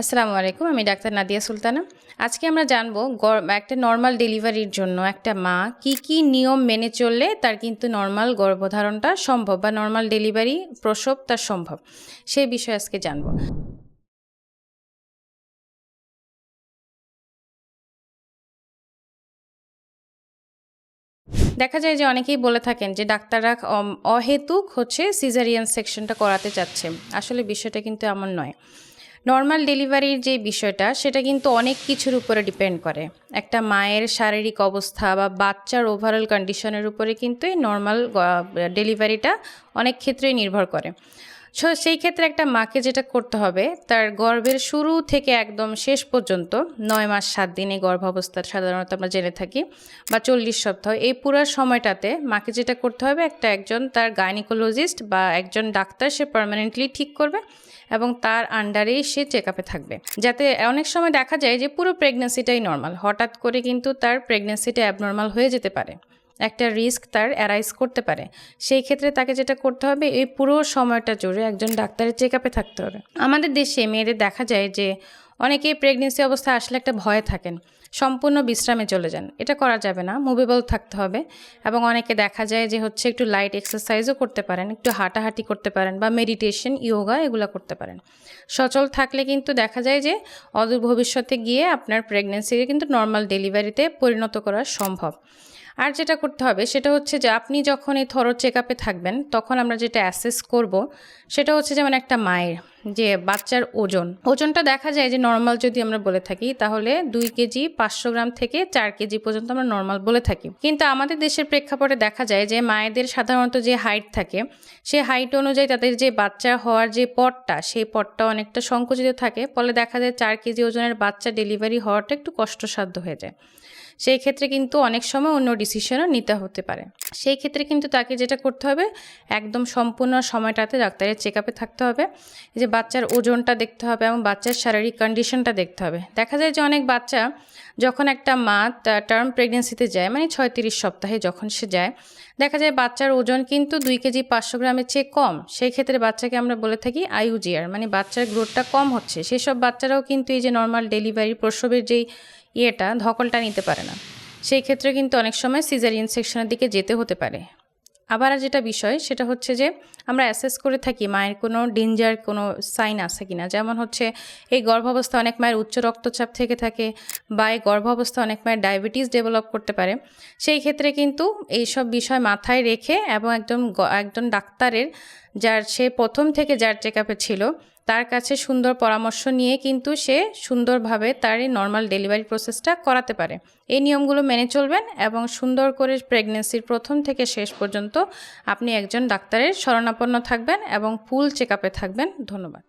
আসসালামু আলাইকুম, আমি ডাক্তার নাদিয়া সুলতানা। আজকে আমরা জানব একটা নর্মাল ডেলিভারির জন্য একটা মা কি কি নিয়ম মেনে চললে তার কিন্তু নর্মাল গর্ভধারণটা সম্ভব বা নর্মাল ডেলিভারি প্রসব তার সম্ভব, সেই বিষয়ে আজকে জানব। দেখা যায় যে অনেকেই বলে থাকেন যে ডাক্তাররা অহেতুক হচ্ছে সিজারিয়ান সেকশনটা করাতে চাচ্ছে। আসলে বিষয়টা কিন্তু এমন নয়। নর্মাল ডেলিভারির যে বিষয়টা, সেটা কিন্তু অনেক কিছুর উপরে ডিপেন্ড করে। একটা মায়ের শারীরিক অবস্থা বা বাচ্চার ওভারঅল কন্ডিশনের উপরে কিন্তু এই নর্মাল ডেলিভারিটা অনেক ক্ষেত্রেই নির্ভর করে। সো সেই ক্ষেত্রে একটা মাকে যেটা করতে হবে, তার গর্ভের শুরু থেকে একদম শেষ পর্যন্ত নয় মাস সাত দিনে গর্ভাবস্থা সাধারণত আমরা জেনে থাকি, বা চল্লিশ সপ্তাহ, এই পুরো সময়টাতে মাকে যেটা করতে হবে, একটা একজন তার গাইনিকোলজিস্ট বা একজন ডাক্তার সে পার্মানেন্টলি ঠিক করবে এবং তার আন্ডারেই সে চেক আপে থাকবে। যাতে অনেক সময় দেখা যায় যে পুরো প্রেগনেন্সিটাই নর্মাল হঠাৎ করে কিন্তু তার প্রেগনেন্সিটা অ্যাবনর্মাল হয়ে যেতে পারে। একটা রিস্ক তার অ্যারাইজ করতে পারে। সেই ক্ষেত্রে তাকে যেটা করতে হবে, এই পুরো সময়টা জুড়ে একজন ডাক্তারের চেক আপে থাকতে হবে। আমাদের দেশে মেয়েদের দেখা যায় যে অনেকেই প্রেগনেন্সি অবস্থা আসলে একটা ভয়ে থাকেন, সম্পূর্ণ বিশ্রামে চলে যান। এটা করা যাবে না মুভেবল থাকতে হবে এবং অনেকে দেখা যায় যে হচ্ছে একটু লাইট এক্সারসাইজও করতে পারেন, একটু হাঁটাহাঁটি করতে পারেন বা মেডিটেশন ইয়োগা এগুলো করতে পারেন। সচল থাকলে কিন্তু দেখা যায় যে অদূর ভবিষ্যতে গিয়ে আপনার প্রেগনেন্সিকে কিন্তু নর্মাল ডেলিভারিতে পরিণত করা সম্ভব। আর যেটা করতে হবে সেটা হচ্ছে যে আপনি যখন এই থরো চেক আপে থাকবেন, তখন আমরা যেটা অ্যাসেস করব সেটা হচ্ছে যেমন একটা মায়ের যে বাচ্চার ওজন। ওজনটা দেখা যায় যে নর্মাল যদি আমরা বলে থাকি, তাহলে দুই কেজি পাঁচশো গ্রাম থেকে চার কেজি পর্যন্ত আমরা নর্মাল বলে থাকি। কিন্তু আমাদের দেশের প্রেক্ষাপটে দেখা যায় যে মায়েদের সাধারণত যে হাইট থাকে সেই হাইট অনুযায়ী তাদের যে বাচ্চা হওয়ার যে পটটা, সেই পটটা অনেকটা সংকুচিত থাকে, ফলে দেখা যায় চার কেজি ওজনের বাচ্চা ডেলিভারি হওয়াটা একটু কষ্টসাধ্য হয়ে যায়। সেই ক্ষেত্রে কিন্তু অনেক সময় অন্য ডিসিশনও নিতে হতে পারে। সেই ক্ষেত্রে কিন্তু তাকে যেটা করতে হবে, একদম সম্পূর্ণ সময়টাতে ডাক্তারের চেক আপে থাকতে হবে। যে বাচ্চার ওজনটা দেখতে হবে এবং বাচ্চার শারীরিক কন্ডিশনটা দেখতে হবে। দেখা যায় যে অনেক বাচ্চা যখন একটা মা টার্ম প্রেগনেন্সিতে যায় মানে ছয়ত্রিশ সপ্তাহে যখন সে যায় দেখা যায় বাচ্চার ওজন কিন্তু দুই কেজি পাঁচশো গ্রামের চেয়ে কম। সেই ক্ষেত্রে বাচ্চাকে আমরা বলে থাকি আইউজিআর মানে বাচ্চার গ্রোথটা কম হচ্ছে। সেসব বাচ্চারাও কিন্তু এই যে নর্মাল ডেলিভারি প্রসবের যেই ইয়েটা, ধকলটা নিতে পারে না। সেই ক্ষেত্রে কিন্তু অনেক সময় সিজারিয়ান সেকশনের দিকে যেতে হতে পারে। আবার যেটা বিষয়, সেটা হচ্ছে যে আমরা অ্যাসেস করে থাকি মায়ের কোনো ডেঞ্জার কোনো সাইন আছে কি না যেমন হচ্ছে এই গর্ভাবস্থা অনেক মায়ের উচ্চ রক্তচাপ থেকে থাকে বা এই গর্ভাবস্থা অনেক মায়ের ডায়াবেটিস ডেভেলপ করতে পারে। সেই ক্ষেত্রে কিন্তু এইসব বিষয় মাথায় রেখে এবং একদম গ- একজন ডাক্তারের, যার সে প্রথম থেকে যার চেক ছিল তার কাছে সুন্দর পরামর্শ নিয়ে কিন্তু সে সুন্দরভাবে তার এই নর্মাল ডেলিভারি প্রসেসটা করাতে পারে। এই নিয়মগুলো মেনে চলবেন এবং সুন্দর করে প্রেগনেন্সির প্রথম থেকে শেষ পর্যন্ত আপনি একজন ডাক্তারের শরণাপন্ন থাকবেন এবং ফুল চেক থাকবেন। ধন্যবাদ।